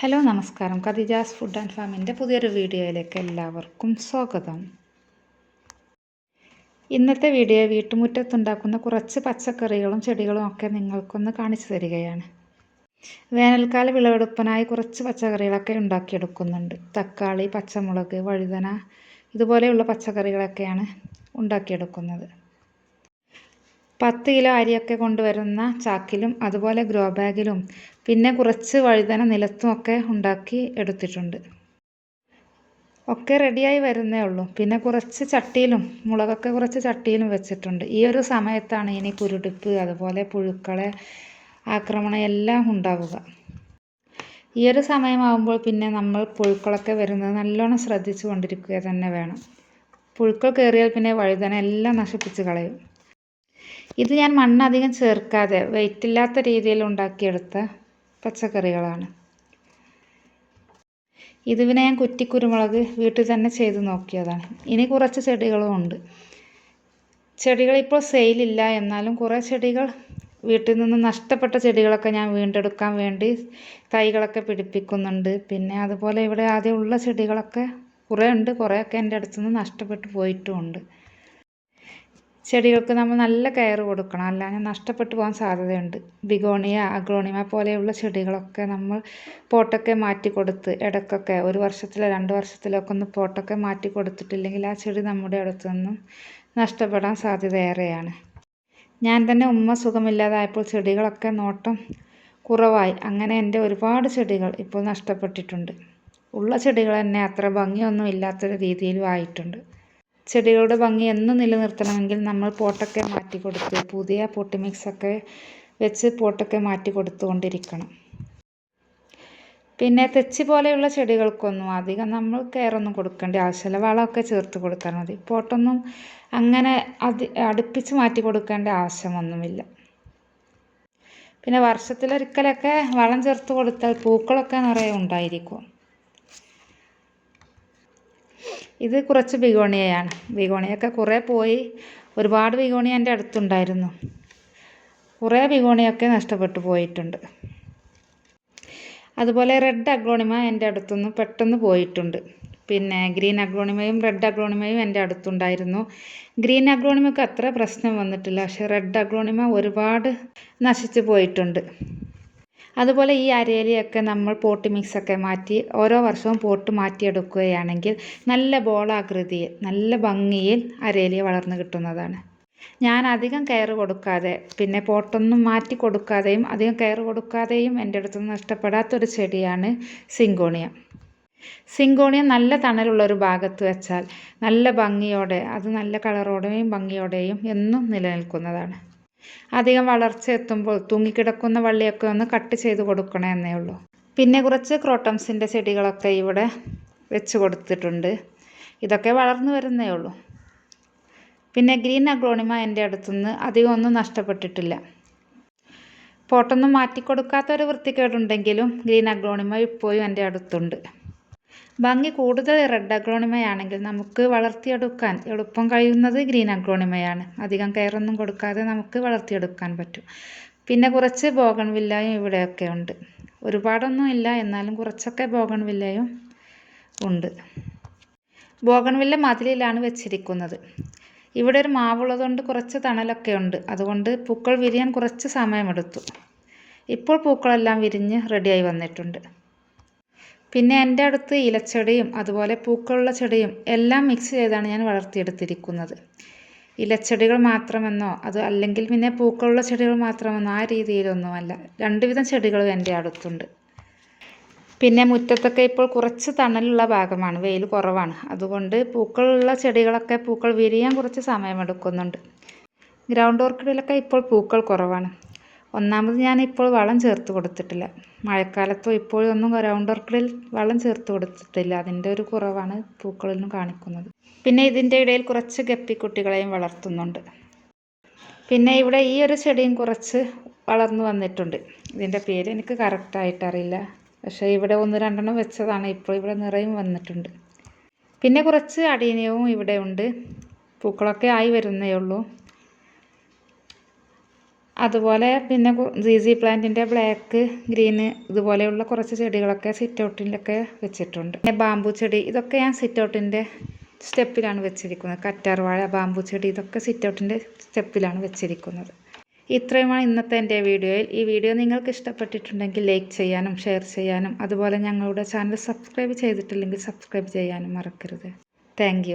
Hello നമസ്കാരം. കദിജാസ് food and ഫാമിന്റെ പുതിയൊരു വീഡിയോയിലേക്ക് എല്ലാവർക്കും സ്വാഗതം. ഇന്നത്തെ വീഡിയോ വീട്ടുമുറ്റത്തുണ്ടാക്കുന്ന കുറച്ച് പച്ചക്കറികളും ചെടികളും ഒക്കെ നിങ്ങൾക്കൊന്ന് കാണിച്ചു തരികയാണ്. വേനൽക്കാല വിളവെടുപ്പിനായി കുറച്ച് പച്ചക്കറികളൊക്കെ ഉണ്ടാക്കിയെടുക്കുന്നുണ്ട്. തക്കാളി പച്ചമുളക് വഴുതന ഇതുപോലെയുള്ള പച്ചക്കറികളൊക്കെയാണ് ഉണ്ടാക്കിയെടുക്കുന്നത്. പത്ത് കിലോ അരിയൊക്കെ കൊണ്ടുവരുന്ന ചാക്കിലും അതുപോലെ ഗ്രോ ബാഗിലും പിന്നെ കുറച്ച് വഴുതന നിലത്തും ഒക്കെ ഉണ്ടാക്കി എടുത്തിട്ടുണ്ട്. ഒക്കെ റെഡിയായി വരുന്നേ ഉള്ളൂ. പിന്നെ കുറച്ച് ചട്ടിയിലും മുളകൊക്കെ കുറച്ച് ചട്ടിയിലും വെച്ചിട്ടുണ്ട്. ഈ ഒരു സമയത്താണ് ഇനി കുരുടിപ്പ് അതുപോലെ പുഴുക്കളെ ആക്രമണം എല്ലാം ഉണ്ടാവുക. ഈ ഒരു സമയമാകുമ്പോൾ പിന്നെ നമ്മൾ പുഴുക്കളൊക്കെ വരുന്നത് നല്ലോണം ശ്രദ്ധിച്ചു കൊണ്ടിരിക്കുക തന്നെ വേണം. പുഴുക്കൾ കയറിയാൽ പിന്നെ വഴുതന എല്ലാം നശിപ്പിച്ച് കളയും. ഇത് ഞാൻ മണ്ണ് അധികം ചേർക്കാതെ വെയിറ്റില്ലാത്ത രീതിയിൽ ഉണ്ടാക്കിയെടുത്ത പച്ചക്കറികളാണ്. ഇത് പിന്നെ ഞാൻ കുറ്റിക്കുരുമുളക് വീട്ടിൽ തന്നെ ചെയ്ത് നോക്കിയതാണ്. ഇനി കുറച്ച് ചെടികളും ഉണ്ട്. ചെടികൾ ഇപ്പോൾ സെയിലില്ല എന്നാലും കുറേ ചെടികൾ വീട്ടിൽ നിന്ന് നഷ്ടപ്പെട്ട ചെടികളൊക്കെ ഞാൻ വീണ്ടെടുക്കാൻ വേണ്ടി തൈകളൊക്കെ പിടിപ്പിക്കുന്നുണ്ട്. പിന്നെ അതുപോലെ ഇവിടെ ആദ്യം ഉള്ള ചെടികളൊക്കെ കുറേ ഉണ്ട്. കുറേയൊക്കെ എന്റെ അടുത്തുനിന്ന് നഷ്ടപ്പെട്ടു പോയിട്ടുമുണ്ട്. ചെടികൾക്ക് നമ്മൾ നല്ല കെയർ കൊടുക്കണം. അല്ലാതെ നഷ്ടപ്പെട്ടു പോകാൻ സാധ്യതയുണ്ട്. ബിഗോണിയ അഗ്ലോണിമ പോലെയുള്ള ചെടികളൊക്കെ നമ്മൾ പോട്ടൊക്കെ മാറ്റി കൊടുത്ത് ഇടയ്ക്കൊക്കെ ഒരു വർഷത്തിലോ രണ്ട് വർഷത്തിലൊക്കെ ഒന്ന് പോട്ടൊക്കെ മാറ്റി കൊടുത്തിട്ടില്ലെങ്കിൽ ആ ചെടി നമ്മുടെ അടുത്തു നിന്നും നഷ്ടപ്പെടാൻ സാധ്യത ഏറെയാണ് ഞാൻ തന്നെ ഉമ്മ സുഖമില്ലാതായപ്പോൾ ചെടികളൊക്കെ നോട്ടം കുറവായി. അങ്ങനെ എന്റെ ഒരുപാട് ചെടികൾ ഇപ്പോൾ നഷ്ടപ്പെട്ടിട്ടുണ്ട്. ഉള്ള ചെടികൾ തന്നെ അത്ര ഭംഗിയൊന്നും ഇല്ലാത്തൊരു രീതിയിലും ആയിട്ടുണ്ട്. ചെടികളുടെ ഭംഗി എന്നും നിലനിർത്തണമെങ്കിൽ നമ്മൾ പോട്ടൊക്കെ മാറ്റി കൊടുത്ത് പുതിയ പോട്ടി മിക്സൊക്കെ വെച്ച് പോട്ടൊക്കെ മാറ്റി കൊടുത്തുകൊണ്ടിരിക്കണം. പിന്നെ തെച്ചി പോലെയുള്ള ചെടികൾക്കൊന്നും അധികം നമ്മൾ കെയറൊന്നും കൊടുക്കേണ്ട ആവശ്യമില്ല. വളമൊക്കെ ചേർത്ത് കൊടുത്താൽ മതി. പോട്ടൊന്നും അങ്ങനെ അതി അടുപ്പിച്ച് മാറ്റി കൊടുക്കേണ്ട ആവശ്യമൊന്നുമില്ല. പിന്നെ വർഷത്തിലൊരിക്കലൊക്കെ വളം ചേർത്ത് കൊടുത്താൽ പൂക്കളൊക്കെ നിറയെ ഉണ്ടായിരിക്കും. ഇത് കുറച്ച് ബിഗോണിയയാണ്. ബിഗോണിയൊക്കെ കുറേ പോയി. ഒരുപാട് ബിഗോണിയ എന്റെ അടുത്തുണ്ടായിരുന്നു. കുറേ ബിഗോണിയൊക്കെ നഷ്ടപ്പെട്ടു പോയിട്ടുണ്ട്. അതുപോലെ റെഡ് അഗ്ലോണിമ എന്റെ അടുത്തുനിന്ന് പെട്ടെന്ന് പോയിട്ടുണ്ട്. പിന്നെ ഗ്രീൻ അഗ്രോണിമയും റെഡ് അഗ്ലോണിമയും എന്റെ അടുത്തുണ്ടായിരുന്നു. ഗ്രീൻ അഗ്ലോണിമയ്ക്ക് അത്ര പ്രശ്നം വന്നിട്ടില്ല. പക്ഷേ റെഡ് അഗ്രോണിമ ഒരുപാട് നശിച്ചു പോയിട്ടുണ്ട്. അതുപോലെ ഈ അരയിലയൊക്കെ നമ്മൾ പോട്ട് മിക്സൊക്കെ മാറ്റി ഓരോ വർഷവും പോട്ട് മാറ്റിയെടുക്കുകയാണെങ്കിൽ നല്ല ബോളാകൃതിയിൽ നല്ല ഭംഗിയിൽ അരേലിയ വളർന്നു കിട്ടുന്നതാണ്. ഞാൻ അധികം കെയർ കൊടുക്കാതെ പിന്നെ പോട്ടൊന്നും മാറ്റി കൊടുക്കാതെയും അധികം കെയർ കൊടുക്കാതെയും എന്റെ അടുത്ത് നഷ്ടപ്പെടാത്തൊരു ചെടിയാണ് സിങ്കോണിയ. സിങ്കോണിയ നല്ല തണലുള്ള ഒരു ഭാഗത്ത് വെച്ചാൽ നല്ല ഭംഗിയോടെ അത് നല്ല കളറോടെയും ഭംഗിയോടെയും എന്നും നിലനിൽക്കുന്നതാണ്. അധികം വളർച്ച എത്തുമ്പോൾ തൂങ്ങിക്കിടക്കുന്ന വള്ളിയൊക്കെ ഒന്ന് കട്ട് ചെയ്ത് കൊടുക്കണേ എന്നേ ഉള്ളൂ. പിന്നെ കുറച്ച് ക്രോട്ടംസിന്റെ ചെടികളൊക്കെ ഇവിടെ വെച്ച് കൊടുത്തിട്ടുണ്ട്. ഇതൊക്കെ വളർന്നു വരുന്നേ ഉള്ളൂ. പിന്നെ ഗ്രീൻ അഗ്ലോണിമ എന്റെ അടുത്തുനിന്ന് അധികം ഒന്നും നഷ്ടപ്പെട്ടിട്ടില്ല. പോട്ടൊന്നും മാറ്റിക്കൊടുക്കാത്തൊരു വൃത്തികേടുണ്ടെങ്കിലും ഗ്രീൻ അഗ്ലോണിമ ഇപ്പോഴും എന്റെ അടുത്തുണ്ട്. ഭംഗി കൂടുതൽ റെഡ് അഗ്ലോണിമയാണെങ്കിൽ നമുക്ക് വളർത്തിയെടുക്കാൻ എളുപ്പം കഴിയുന്നത് ഗ്രീൻ അഗ്ലോണിമയാണ് അധികം കെയറൊന്നും കൊടുക്കാതെ നമുക്ക് വളർത്തിയെടുക്കാൻ പറ്റും. പിന്നെ കുറച്ച് ബോഗൺ വില്ലയും ഇവിടെയൊക്കെ ഉണ്ട്. ഒരുപാടൊന്നും ഇല്ല എന്നാലും കുറച്ചൊക്കെ ബോഗൺ വില്ലയും ഉണ്ട്. ബോഗൺ വില്ല മതിലിലാണ് വെച്ചിരിക്കുന്നത്. ഇവിടെ ഒരു മാവുള്ളതുകൊണ്ട് കുറച്ച് തണലൊക്കെ ഉണ്ട്. അതുകൊണ്ട് പൂക്കൾ വിരിയാൻ കുറച്ച് സമയമെടുത്തു. ഇപ്പോൾ പൂക്കളെല്ലാം വിരിഞ്ഞ് റെഡിയായി വന്നിട്ടുണ്ട്. പിന്നെ എന്റെ അടുത്ത് ഇലച്ചെടിയും അതുപോലെ പൂക്കളുള്ള ചെടിയും എല്ലാം മിക്സ് ചെയ്താണ് ഞാൻ വളർത്തിയെടുത്തിരിക്കുന്നത്. ഇലച്ചെടികൾ മാത്രമെന്നോ അത് അല്ലെങ്കിൽ പിന്നെ പൂക്കളുള്ള ചെടികൾ മാത്രമെന്നോ ആ രീതിയിലൊന്നുമല്ല. രണ്ടുവിധം ചെടികളും എന്റെ അടുത്തുണ്ട്. പിന്നെ മുറ്റത്തൊക്കെ ഇപ്പോൾ കുറച്ച് തണലുള്ള ഭാഗമാണ് വെയിൽ കുറവാണ്. അതുകൊണ്ട് പൂക്കളുള്ള ചെടികളൊക്കെ പൂക്കൾ വിരിയാൻ കുറച്ച് സമയമെടുക്കുന്നുണ്ട്. ഗ്രൗണ്ട് ഓർക്കിഡിലൊക്കെ ഇപ്പോൾ പൂക്കൾ കുറവാണ്. ഒന്നാമത് ഞാൻ ഇപ്പോൾ വളം ചേർത്ത് കൊടുത്തിട്ടില്ല. മഴക്കാലത്തോ ഇപ്പോഴും ഒന്നും ഗ്രൗണ്ട് വർക്കിൽ വളം ചേർത്ത് കൊടുത്തിട്ടില്ല. അതിന്റെ ഒരു കുറവാണ് പൂക്കളിലും കാണിക്കുന്നത്. പിന്നെ ഇതിന്റെ ഇടയിൽ കുറച്ച് ഗപ്പിക്കുട്ടികളെയും വളർത്തുന്നുണ്ട്. പിന്നെ ഇവിടെ ഈ ഒരു ചെടിയും കുറച്ച് വളർന്നു വന്നിട്ടുണ്ട്. ഇതിന്റെ പേര് എനിക്ക് കറക്റ്റായിട്ട് അറിയില്ല. പക്ഷേ ഇവിടെ ഒന്ന് രണ്ടെണ്ണം വെച്ചതാണ്. ഇപ്പോൾ ഇവിടെ നിറയും വന്നിട്ടുണ്ട്. പിന്നെ കുറച്ച് അടീനയവും ഇവിടെ ഉണ്ട്. പൂക്കളൊക്കെ ആയി വരുന്നേ ഉള്ളൂ. അതുപോലെ പിന്നെ സി പ്ലാന്റിന്റെ ബ്ലാക്ക് ഗ്രീന് ഇതുപോലെയുള്ള കുറച്ച് ചെടികളൊക്കെ സിറ്റ് വെച്ചിട്ടുണ്ട്. പിന്നെ ബാമ്പു ചെടി ഇതൊക്കെ ഞാൻ സിറ്റ് ഔട്ടിന്റെ സ്റ്റെപ്പിലാണ് വെച്ചിരിക്കുന്നത്. കറ്റാർവാഴ ബാമ്പു ചെടി ഇതൊക്കെ സിറ്റ് ഔട്ടിന്റെ സ്റ്റെപ്പിലാണ് വെച്ചിരിക്കുന്നത്. ഇത്രയുമാണ് ഇന്നത്തെ എന്റെ വീഡിയോയിൽ. ഈ വീഡിയോ നിങ്ങൾക്ക് ഇഷ്ടപ്പെട്ടിട്ടുണ്ടെങ്കിൽ ലൈക്ക് ചെയ്യാനും ഷെയർ ചെയ്യാനും അതുപോലെ ഞങ്ങളുടെ ചാനൽ സബ്സ്ക്രൈബ് ചെയ്തിട്ടില്ലെങ്കിൽ സബ്സ്ക്രൈബ് ചെയ്യാനും മറക്കരുത്. താങ്ക്